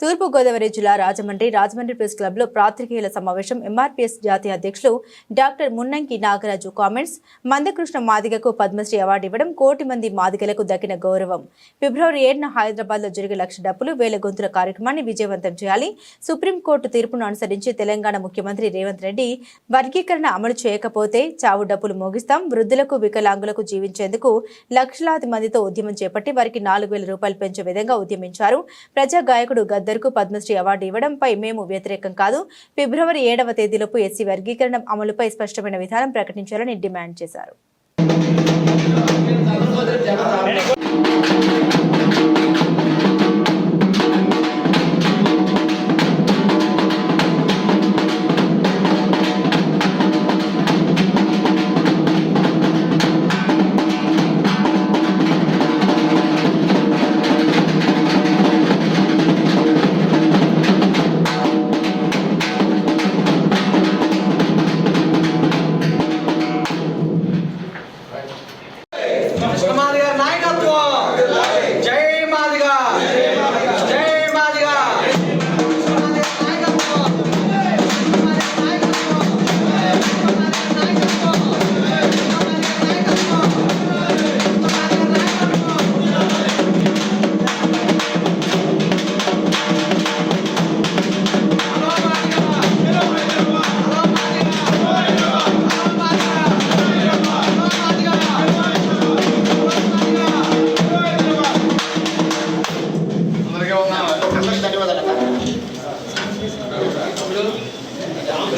తూర్పుగోదావరి జిల్లా రాజమండ్రి రాజమండ్రి ప్రెస్ క్లబ్లో పాత్రికేయుల సమావేశం ఎంఆర్పీఎస్ జాతీయ అధ్యక్షులు డాక్టర్ మున్నంకి నాగరాజు కామెంట్స్ మందకృష్ణ మాదిగకు పద్మశ్రీ అవార్డు ఇవ్వడం కోటి మంది మాదిగలకు దక్కిన గౌరవం. ఫిబ్రవరి ఏడున హైదరాబాద్లో జరిగే లక్ష డబ్బులు వేల గొంతుల కార్యక్రమాన్ని విజయవంతం చేయాలి. సుప్రీంకోర్టు తీర్పును అనుసరించి తెలంగాణ ముఖ్యమంత్రి రేవంత్ రెడ్డి వర్గీకరణ అమలు చేయకపోతే చావు డబ్బులు మోగిస్తాం వృద్ధులకు వికలాంగులకు జీవించేందుకు లక్షలాది మందితో ఉద్యమం చేపట్టి వారికి నాలుగు వేల రూపాయలు పెంచే విధంగా ఉద్యమించారు. ప్రజా గాయకుడు గద్దర్కు పద్మశ్రీ అవార్డు ఇవ్వడంపై మేము వ్యతిరేకం కాదు. ఫిబ్రవరి ఏడవ తేదీలోపు ఎస్సీ వర్గీకరణ అమలుపై స్పష్టమైన విధానం ప్రకటించాలని డిమాండ్ చేశారు.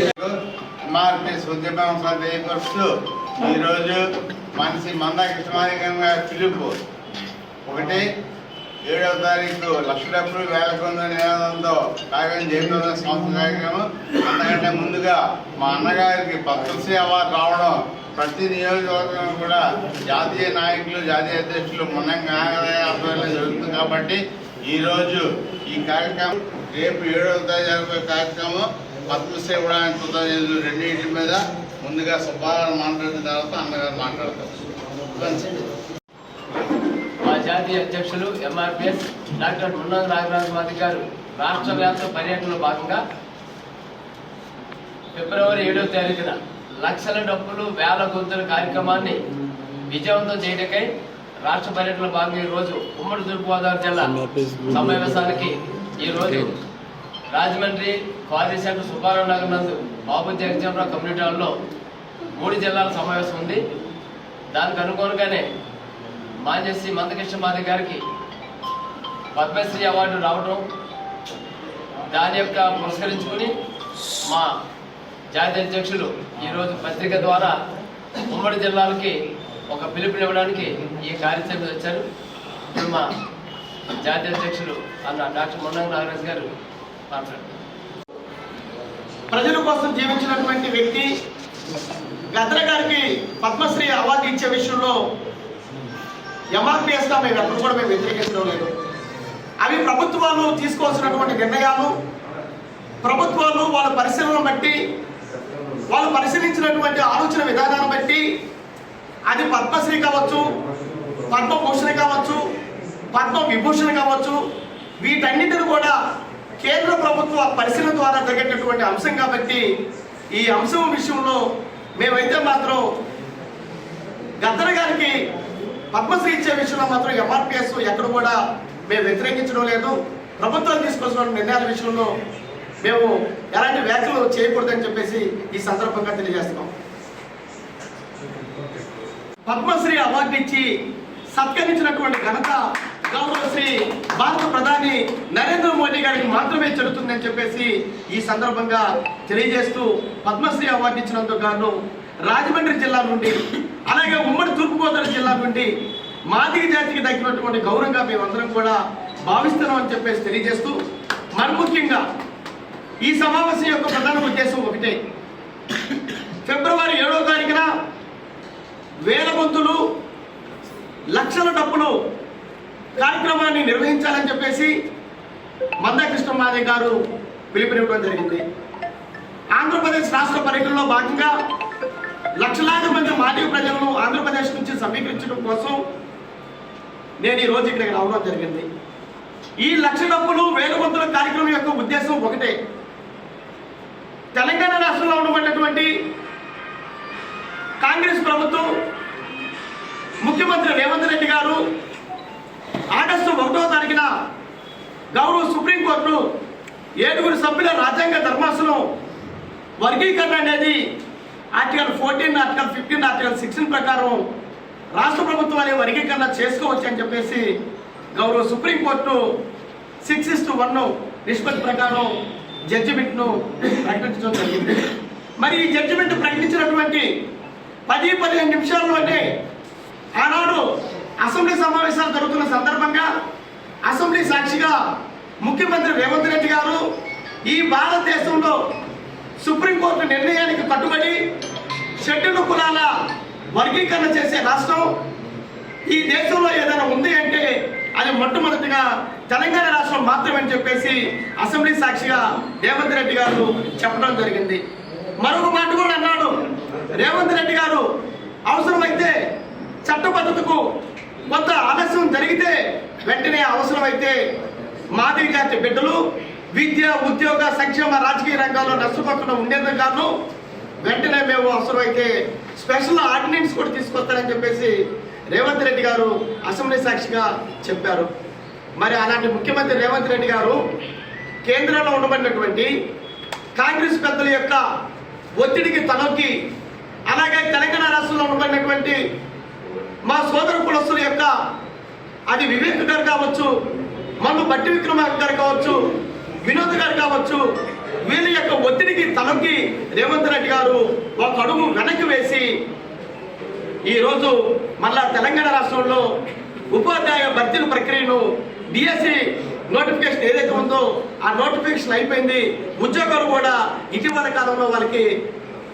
ఎంఆర్పిఎస్ ఉద్యమం తెలియపరుస్తూ ఈరోజు మనిషి మంద కృష్ణమాదికంగా పిలుపు. ఒకటి ఏడవ తారీఖు లక్ష డబ్బులు వేల కొంద నినాదంతో కార్యక్రమం జయప్రద సంస్థ కార్యక్రమం. అంతకంటే ముందుగా మా అన్నగారికి పద్మశ్రీ అవార్డు రావడం ప్రతి నియోజకవర్గం కూడా జాతీయ నాయకులు జాతీయ అధ్యక్షులు మున్నంగా ఆధ్వర్యంలో జరుగుతుంది కాబట్టి ఈరోజు ఈ కార్యక్రమం రేపు ఏడవ తారీఖు జరిగే కార్యక్రమం పద్మశ్రీ కూడా కృతజ్ఞతలు రెండింటి మీద ముందుగా సుబ్బారావు మాట్లాడిన తర్వాత అన్నగారు మాట్లాడతారు. మా జాతీయ అధ్యక్షులు ఎంఆర్పిఎస్ డాక్టర్ మున్నాగ నాగరాజు మాది గారు రాష్ట్ర వ్యాప్త పర్యటనలో భాగంగా ఫిబ్రవరి ఏడవ తారీఖున లక్షల డబ్బులు వేల గొంతుల కార్యక్రమాన్ని విజయవంతం చేయడానికై రాష్ట్ర పర్యటనలో భాగంగా ఈరోజు ఉమ్మడి తూర్పుగోదావరి జిల్లా సమావేశానికి ఈరోజు రాజమండ్రి క్వారీ సెంటర్ సుబ్బారావు నగర్ నందు బాబు జగజీవనరావు కమ్యూనిటీ హాల్లో మూడు జిల్లాల సమావేశం ఉంది. దానికి అనుకోనుగానే మాన్యశ్రీ మందకృష్ణ మాది గారికి పద్మశ్రీ అవార్డు రావడం దాని యొక్క పురస్కరించుకుని మా జాతీయ అధ్యక్షులు ఈరోజు పత్రిక ద్వారా ఉమ్మడి జిల్లాలకి ఒక పిలుపునివ్వడానికి ఈ కార్యక్రమం వచ్చారు. ఇప్పుడు మా జాతీయ అధ్యక్షులు అన్న డాక్టర్ మొన్నంగ నాగరాజు గారు మాట్లాడుతున్నారు. ప్రజల కోసం జీవించినటువంటి వ్యక్తి గద్ర గారికి పద్మశ్రీ అవార్డు ఇచ్చే విషయంలో ఎంఆర్పిఎస్గా మేము ఎప్పుడు కూడా మేము వ్యతిరేకించడం లేదు. అవి ప్రభుత్వాలు తీసుకోవాల్సినటువంటి నిర్ణయాలు ప్రభుత్వాలు వాళ్ళ పరిశీలన బట్టి వాళ్ళు పరిశీలించినటువంటి ఆలోచన విధానాన్ని బట్టి అది పద్మశ్రీ కావచ్చు పద్మభూషణ కావచ్చు పద్మ విభూషణ కావచ్చు వీటన్నిటిని కూడా కేంద్ర ప్రభుత్వ పరిశీలన ద్వారా జరిగేటటువంటి అంశం కాబట్టి ఈ అంశం విషయంలో మేమైతే మాత్రం గద్దర్ గారికి పద్మశ్రీ ఇచ్చే విషయంలో మాత్రం ఎంఆర్పిఎస్ ఎక్కడ కూడా మేము వ్యతిరేకించడం లేదు. ప్రభుత్వం తీసుకొచ్చిన నిర్ణయాల విషయంలో మేము ఎలాంటి వ్యాఖ్యలు చేయకూడదని చెప్పేసి ఈ సందర్భంగా తెలియజేస్తున్నాం. పద్మశ్రీ అవార్డు ఇచ్చి సత్కరించినటువంటి ఘనత గౌరవశ్రీ భారత ప్రధాని నరేంద్ర మోడీ గారికి మాత్రమే చెల్లుతుందని చెప్పేసి ఈ సందర్భంగా తెలియజేస్తూ పద్మశ్రీ అవార్డు ఇచ్చినందుకు గాను రాజమండ్రి జిల్లా నుండి అలాగే ఉమ్మడి తూర్పుగోదావరి జిల్లా నుండి మాదిగ జాతికి దక్కినటువంటి గౌరవంగా మేమందరం కూడా భావిస్తున్నాం అని చెప్పేసి తెలియజేస్తూ మరి ముఖ్యంగా ఈ సమావేశం యొక్క ప్రధాన ఉద్దేశం ఒకటే. ఫిబ్రవరి ఏడో తారీఖున వేల గొంతులు లక్షల డబ్బులు కార్యక్రమాన్ని నిర్వహించాలని చెప్పేసి మందాకృష్ణ మాదే గారు పిలిపినటువంటి జరిగింది. ఆంధ్రప్రదేశ్ రాష్ట్ర పర్యటనలో భాగంగా లక్షలాది మంది మాజీ ప్రజలను ఆంధ్రప్రదేశ్ నుంచి సమీకరించడం కోసం నేను ఈరోజు ఇక్కడికి రావడం జరిగింది. ఈ లక్ష డబ్బులు వేల కార్యక్రమం యొక్క ఉద్దేశం ఒకటే. తెలంగాణ రాష్ట్రంలో ఉండబడినటువంటి కాంగ్రెస్ ప్రభుత్వం ముఖ్యమంత్రి రేవంత్ రెడ్డి గారు ఆగస్టు ఒకటో తారీఖున గౌరవ సుప్రీంకోర్టు ఏడుగురు సభ్యుల రాజ్యాంగ ధర్మాసనం వర్గీకరణ అనేది article fourteen article fifteen article sixteen ప్రకారం రాష్ట్ర ప్రభుత్వాలే వర్గీకరణ చేసుకోవచ్చు అని చెప్పేసి గౌరవ సుప్రీంకోర్టు సిక్స్ ఇస్టు వన్ నిష్పత్తి ప్రకారం జడ్జిమెంట్ను ప్రకటించడం జరిగింది. మరి ఈ జడ్జిమెంట్ ప్రకటించినటువంటి పది పదిహేను నిమిషాల్లోనే ఆనాడు అసెంబ్లీ సమావేశాలు జరుగుతున్న సందర్భంగా అసెంబ్లీ సాక్షిగా ముఖ్యమంత్రి రేవంత్ రెడ్డి గారు ఈ భారతదేశంలో సుప్రీంకోర్టు నిర్ణయానికి కట్టుబడి షెడ్యూల్ కులాల వర్గీకరణ చేసే రాష్ట్రం ఈ దేశంలో ఏదైనా ఉంది అంటే అది మొట్టమొదటిగా తెలంగాణ రాష్ట్రం మాత్రమే అని చెప్పేసి అసెంబ్లీ సాక్షిగా రేవంత్ రెడ్డి గారు చెప్పడం జరిగింది. మరొక మాట కూడా అన్నాడు. రేవంత్ రెడ్డి గారు అవసరమైతే చట్టబద్ధతకు కొంత ఆలస్యం జరిగితే వెంటనే అవసరమైతే మాదిరి జాతి బిడ్డలు విద్య ఉద్యోగ సంక్షేమ రాజకీయ రంగాల్లో నష్టపోకుండా ఉండేందుకు వెంటనే మేము అవసరమైతే స్పెషల్ ఆర్డినెన్స్ కూడా తీసుకొస్తారని చెప్పేసి రేవంత్ రెడ్డి గారు అసెంబ్లీ సాక్షిగా చెప్పారు. మరి అలాంటి ముఖ్యమంత్రి రేవంత్ రెడ్డి గారు కేంద్రంలో ఉండబడినటువంటి కాంగ్రెస్ పెద్దల యొక్క ఒత్తిడికి తలొక్కి అలాగే తెలంగాణ రాష్ట్రంలో ఉండబడినటువంటి మా సోదర కులస్తుల యొక్క అది వివేక్ గారు కావచ్చు మళ్ళీ బట్టి విక్రమార్క గారు కావచ్చు వినోద్ గారు కావచ్చు వీళ్ళ యొక్క ఒత్తిడికి తలొక్కి రేవంత్ రెడ్డి గారు ఒక అడుగు వెనక్కి వేసి ఈరోజు మళ్ళా తెలంగాణ రాష్ట్రంలో ఉపాధ్యాయ భర్తీల ప్రక్రియను డిఎస్సి నోటిఫికేషన్ ఏదైతే ఉందో ఆ నోటిఫికేషన్ అయిపోయింది. ఉద్యోగాలు కూడా ఇటీవల కాలంలో వాళ్ళకి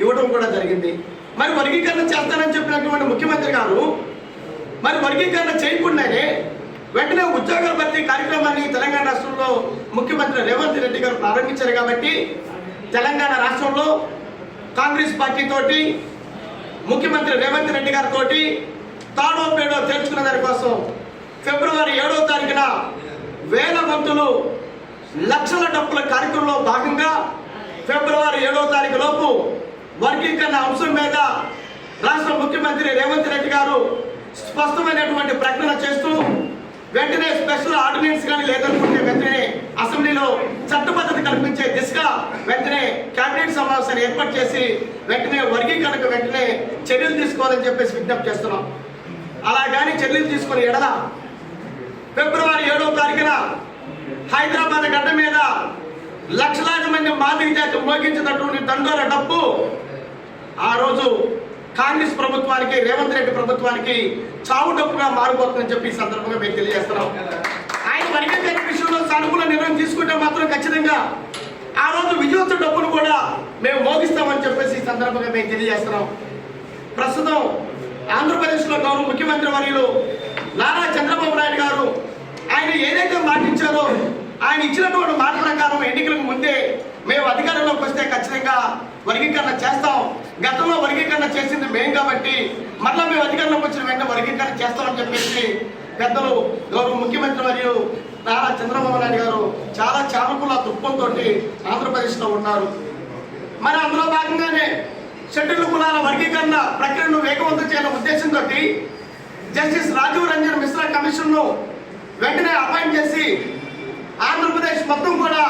ఇవ్వడం కూడా జరిగింది. మరి వర్గీకరణ చేస్తానని చెప్పినటువంటి ముఖ్యమంత్రి గారు మరి వర్గీకరణ చేయకుండానే వెంటనే ఉద్యోగాల భర్తీ కార్యక్రమాన్ని తెలంగాణ రాష్ట్రంలో ముఖ్యమంత్రి రేవంత్ రెడ్డి గారు ప్రారంభించారు కాబట్టి తెలంగాణ రాష్ట్రంలో కాంగ్రెస్ పార్టీ తోటి ముఖ్యమంత్రి రేవంత్ రెడ్డి గారితో తాడో పేడో తేల్చుకున్న దానికోసం ఫిబ్రవరి ఏడో తారీఖున వేల మంతులు లక్షల డబ్బుల కార్యక్రమంలో భాగంగా ఫిబ్రవరి ఏడో తారీఖు లోపు వర్గీకరణ అంశం మీద రాష్ట్ర ముఖ్యమంత్రి రేవంత్ రెడ్డి గారు స్పష్టమైనటువంటి ప్రకటన చేస్తూ వెంటనే స్పెషల్ ఆర్డినెన్స్ కానీ లేదనుకుంటే వెంటనే అసెంబ్లీలో చట్టబద్ధత కల్పించే దిశగా వెంటనే కేబినెట్ సమావేశాన్ని ఏర్పాటు చేసి వెంటనే వర్గీకరణకు వెంటనే చర్యలు తీసుకోవాలని చెప్పేసి విజ్ఞప్తి చేస్తున్నాం. అలా కానీ చర్యలు తీసుకుని ఎడల ఫిబ్రవరి ఏడవ తారీఖున హైదరాబాద్ గడ్డ మీద లక్షలాది మంది మాదిరి జాతి మోగించినటువంటి దండోర డబ్బు ఆ రోజు కాంగ్రెస్ ప్రభుత్వానికి రేవంత్ రెడ్డి ప్రభుత్వానికి చావు డప్పుగా మారిపోతుందని చెప్పి ఈ సందర్భంగా మేము తెలియజేస్తున్నాం. ఆయన వర్గీకరణ విషయంలో సానుకూల నిర్ణయం తీసుకుంటే మాత్రం ఖచ్చితంగా ఆ రోజు విజయోత్సవ డబ్బును కూడా మేము మోగిస్తామని చెప్పేసి ఈ సందర్భంగా మేము తెలియజేస్తున్నాం. ప్రస్తుతం ఆంధ్రప్రదేశ్లో గౌరవ ముఖ్యమంత్రి వర్యులు నారా చంద్రబాబు నాయుడు గారు ఆయన ఏదైతే మాటించారో ఆయన ఇచ్చినటువంటి మాట ప్రకారం ఎన్నికలకు ముందే మేము అధికారంలోకి వస్తే ఖచ్చితంగా వర్గీకరణ చేస్తాం. గతంలో వర్గీకరణ చేసింది మేం కాబట్టి మళ్ళీ మేము అధికారంలోకి వచ్చిన వెంటనే వర్గీకరణ చేస్తామని చెప్పేసి పెద్దలు గౌరవ ముఖ్యమంత్రి మరియు నారా చంద్రబాబు నాయుడు గారు చాలా చామకుల దృక్పంతో ఆంధ్రప్రదేశ్లో ఉన్నారు. మరి అందులో భాగంగానే షెడ్యూల్ కులాల వర్గీకరణ ప్రక్రియను వేగవంతం చేయాలనే ఉద్దేశంతో జస్టిస్ రాజీవ్ రంజన్ మిశ్రా కమిషన్ను వెంటనే అపాయింట్ చేసి ఆంధ్రప్రదేశ్ మొత్తం కూడా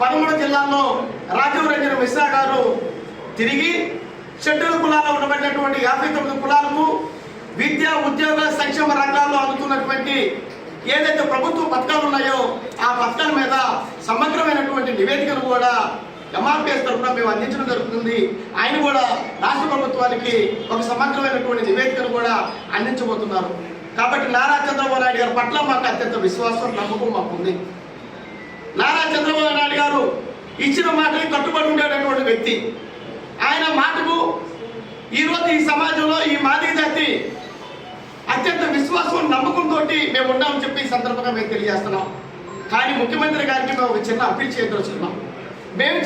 పదమూడు జిల్లాల్లో రాజీవ్ రంజన్ మిశ్రా గారు తిరిగి షెడ్యూల్ కులాల్లో ఉండబడినటువంటి యాభై తొమ్మిది కులాలకు విద్య ఉద్యోగ సంక్షేమ రంగాల్లో అందుతున్నటువంటి ఏదైతే ప్రభుత్వ పథకాలు ఉన్నాయో ఆ పథకాల మీద సమగ్రమైనటువంటి నివేదికను కూడా ఎంఆర్పిఎస్ తరఫున మేము అందించడం జరుగుతుంది. ఆయన కూడా రాష్ట్ర ప్రభుత్వానికి ఒక సమగ్రమైనటువంటి నివేదికను కూడా అందించబోతున్నారు. కాబట్టి నారా చంద్రబాబు నాయుడు గారి పట్ల మాకు అత్యంత విశ్వాసం నమ్మకం మాకు ఉంది. నారా చంద్రబాబు నాయుడు గారు ఇచ్చిన మాటకి కట్టుబడి ఉండేటటువంటి వ్యక్తి. ఆయన మాటకు ఈరోజు ఈ సమాజంలో ఈ మాదిరి జాతి అత్యంత విశ్వాసం నమ్మకంతో మేము ఉన్నామని చెప్పి ఈ సందర్భంగా మేము తెలియజేస్తున్నాం. కానీ ముఖ్యమంత్రి గారికి మేము ఒక చిన్న అప్పీల్ చేయదలుచుకున్నాం. మేము